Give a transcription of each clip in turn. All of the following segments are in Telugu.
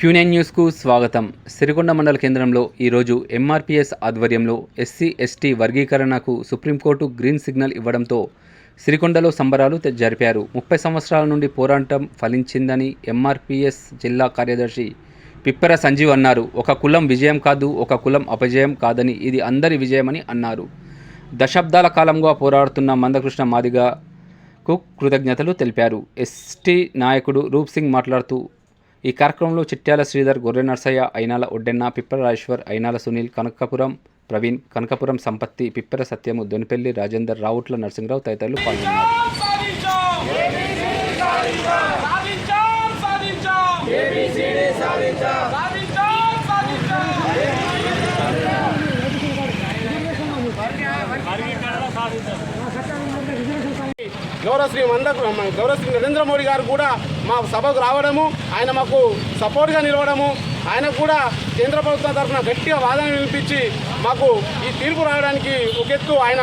క్యూనైన్ న్యూస్కు స్వాగతం. సిరికొండ మండల కేంద్రంలో ఈరోజు ఎంఆర్పిఎస్ ఆధ్వర్యంలో ఎస్సీ ఎస్టీ వర్గీకరణకు సుప్రీంకోర్టు గ్రీన్ సిగ్నల్ ఇవ్వడంతో సిరికొండలో సంబరాలు జరిపారు. ముప్పై సంవత్సరాల నుండి పోరాటం ఫలించిందని ఎంఆర్పిఎస్ జిల్లా కార్యదర్శి పిప్పర సంజీవ్ అన్నారు. ఒక కులం విజయం కాదు ఒక కులం అపజయం కాదని ఇది అందరి విజయమని అన్నారు. దశాబ్దాల కాలంగా పోరాడుతున్న మందకృష్ణ మాదిగకు కృతజ్ఞతలు తెలిపారు. ఎస్టీ నాయకుడు రూప్ సింగ్ మాట్లాడుతూ ఈ కార్యక్రమంలో చిట్యాల శ్రీధర్ గొర్రె నర్సయ్య అయినాల ఒడ్డెన్న పిప్పల రాజేశ్వర్ అయినాల సునీల్ కనకపురం ప్రవీణ్ కనకపురం సంపత్తి పిప్పర సత్యము దొనిపెల్లి రాజేందర్ రావుట్ల నరసింహరావు తదితరులు పాల్గొన్నారు. సాధించాం సాధించాం సాధించాం ఏబిసిడి సాధించాం సాధించాం సాధించాం గౌరవశ్రీ మంద గౌరవశ్రీ నరేంద్ర మోడీ గారు కూడా మా సభకు రావడము ఆయన మాకు సపోర్ట్గా నిలవడము ఆయన కూడా కేంద్ర ప్రభుత్వం తరఫున గట్టిగా వాదన వినిపించి మాకు ఈ తీర్పు రావడానికి ఒక ఎత్తు ఆయన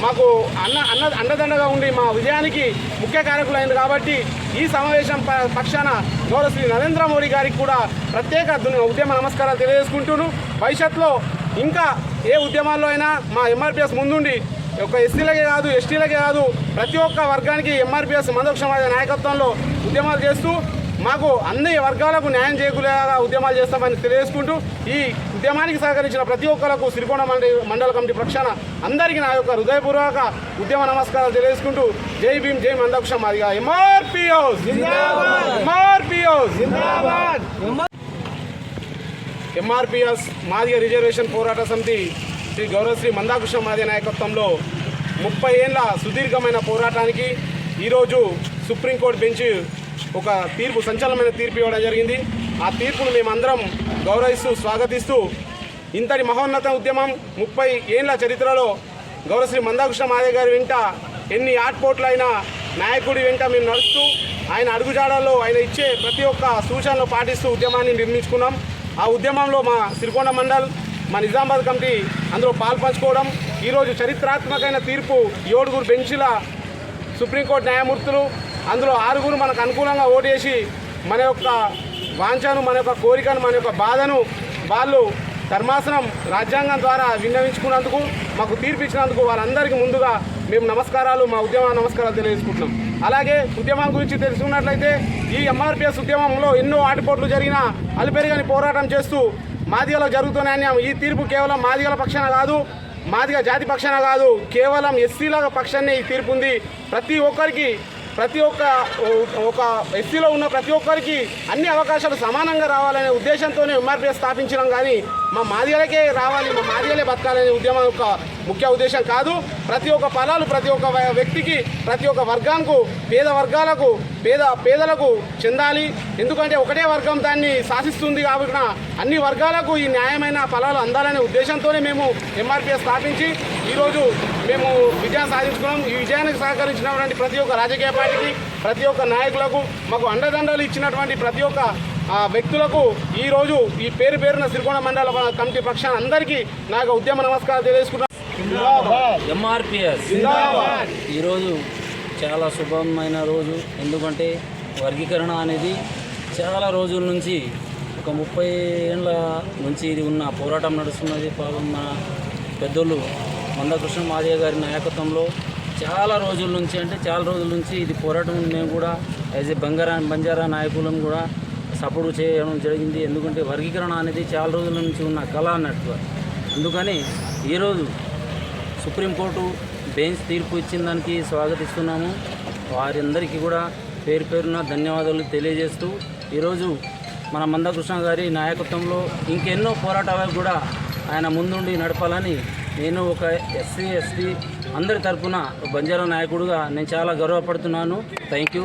మాకు అన్న అన్న అండదండగా ఉండి మా విజయానికి ముఖ్య కారకులైంది కాబట్టి ఈ సమావేశం ప- పక్షాన గౌరవశ్రీ నరేంద్ర మోడీ గారికి కూడా ప్రత్యేక ఉద్యమ నమస్కారాలు తెలియజేసుకుంటూను భవిష్యత్తులో ఇంకా ఏ ఉద్యమాల్లో అయినా మా ఎంఆర్పిఎస్ ముందుండి ఒక ఎస్సీలకే కాదు ఎస్టీలకే కాదు ప్రతి ఒక్క వర్గానికి ఎంఆర్పిఎస్ మందక్ష సమాజ నాయకత్వంలో ఉద్యమాలు చేస్తూ మాకు అన్ని వర్గాలకు న్యాయం చేకూరేలా ఉద్యమాలు చేస్తామని తెలియజేసుకుంటూ ఈ ఉద్యమానికి సహకరించిన ప్రతి ఒక్కరకు సిరికొండ మండలి మండల కమిటీ పక్షాన అందరికీ నా యొక్క హృదయపూర్వక ఉద్యమ నమస్కారాలు తెలియజేసుకుంటూ జై భీమ్ జై మందక్ష Madiga MRPS MRPS MRPS Madiga reservation పోరాట సమితి శ్రీ గౌరవశ్రీ మందాకృష్ణ మాదే నాయకత్వంలో ముప్పై ఏళ్ళ సుదీర్ఘమైన పోరాటానికి ఈరోజు సుప్రీంకోర్టు బెంచ్ ఒక తీర్పు సంచలనమైన తీర్పు ఇవ్వడం జరిగింది. ఆ తీర్పును మేమందరం గౌరవిస్తూ స్వాగతిస్తూ ఇంతటి మహోన్నత ఉద్యమం ముప్పై ఏళ్ళ చరిత్రలో గౌరవశ్రీ మందాకృష్ణ మాదే గారి వెంట ఎన్ని ఆట్పోట్లైనా నాయకుడి వెంట మేము నడుస్తూ ఆయన అడుగుజాడల్లో ఆయన ఇచ్చే ప్రతి ఒక్క సూచనలు పాటిస్తూ ఉద్యమాన్ని నిర్మించుకున్నాం. ఆ ఉద్యమంలో మా సిరికొండ మండల్ మా నిజామాబాద్ కమిటీ అందులో పాల్పంచుకోవడం ఈరోజు చరిత్రాత్మకమైన తీర్పు ఏడుగురు బెంచ్ల సుప్రీంకోర్టు న్యాయమూర్తులు అందులో ఆరుగురు మనకు అనుకూలంగా ఓటేసి మన యొక్క వాంఛను మన యొక్క కోరికను మన యొక్క బాధను వాళ్ళు ధర్మాసనం రాజ్యాంగం ద్వారా విన్నవించుకున్నందుకు మాకు తీర్పు ఇచ్చినందుకు వాళ్ళందరికీ ముందుగా మేము నమస్కారాలు మా ఉద్యమ నమస్కారాలు తెలియజేసుకుంటున్నాం. అలాగే ఉద్యమం గురించి తెలుసుకున్నట్లయితే ఈ ఎంఆర్పిఎస్ ఉద్యమంలో ఎన్నో ఆటుపోట్లు జరిగిన అలిపెరిగని పోరాటం చేస్తూ మాదిగలో జరుగుతున్న అన్యాయం ఈ తీర్పు కేవలం మాదిగల పక్షాన కాదు మాదిగ జాతి పక్షాన కాదు కేవలం ఎస్సీల పక్షాన్నే ఈ తీర్పు ఉంది. ప్రతి ఒక్కరికి ప్రతి ఒక్క ఒక ఎస్సీలో ఉన్న ప్రతి ఒక్కరికి అన్ని అవకాశాలు సమానంగా రావాలనే ఉద్దేశంతోనే ఎంఆర్పీఎస్ స్థాపించడం కానీ మా మాదిగలకే రావాలి మా మాదిగలే బతకాలనే ఉద్యమం యొక్క ముఖ్య ఉద్దేశం కాదు ప్రతి ఒక్క ఫలాలు ప్రతి ఒక్క వ్యక్తికి ప్రతి ఒక్క వర్గానికి పేద వర్గాలకు పేద పేదలకు చెందాలి. ఎందుకంటే ఒకటే వర్గం దాన్ని శాసిస్తుంది కాబట్టి అన్ని వర్గాలకు ఈ న్యాయమైన ఫలాలు అందాలనే ఉద్దేశంతోనే మేము ఎంఆర్పిఎస్ స్థాపించి ఈరోజు మేము విజయం సాధించుకున్నాం. ఈ విజయానికి సహకరించినటువంటి ప్రతి ఒక్క రాజకీయ పార్టీకి ప్రతి ఒక్క నాయకులకు మాకు అండదండలు ఇచ్చినటువంటి ప్రతి ఒక్క వ్యక్తులకు ఈరోజు ఈ పేరు పేరున సిరికొండ మండల కమిటీ పక్షాన అందరికీ నా యొక్క ఉద్యమ నమస్కారం తెలియజేసుకున్నాను ఎంఆర్పిఎస్. ఈరోజు చాలా శుభమైన రోజు. ఎందుకంటే వర్గీకరణ అనేది చాలా రోజుల నుంచి ఒక ముప్పై ఏళ్ళ నుంచి ఇది ఉన్న పోరాటం నడుస్తున్నది. పాపం మన పెద్దోళ్ళు మందకృష్ణ మాదయ్య గారి నాయకత్వంలో చాలా రోజుల నుంచి అంటే చాలా రోజుల నుంచి ఇది పోరాటం. మేము కూడా యాజ్ ఏ బంగారా బంజారా నాయకులను కూడా సపోర్ట్ చేయడం జరిగింది. ఎందుకంటే వర్గీకరణ అనేది చాలా రోజుల నుంచి ఉన్న కళ అన్నట్టుగా అందుకని ఈరోజు సుప్రీంకోర్టు బెంచ్ తీర్పు ఇచ్చిన దానికి స్వాగతిస్తున్నాము. వారందరికీ కూడా పేరు పేరున ధన్యవాదాలు తెలియజేస్తూ ఈరోజు మన మందకృష్ణ గారి నాయకత్వంలో ఇంకెన్నో పోరాటాలు కూడా ఆయన ముందుండి నడపాలని నేను ఒక ఎస్సీ ఎస్టీ అందరి తరఫున బంజారా నాయకుడుగా నేను చాలా గర్వపడుతున్నాను. Thank you.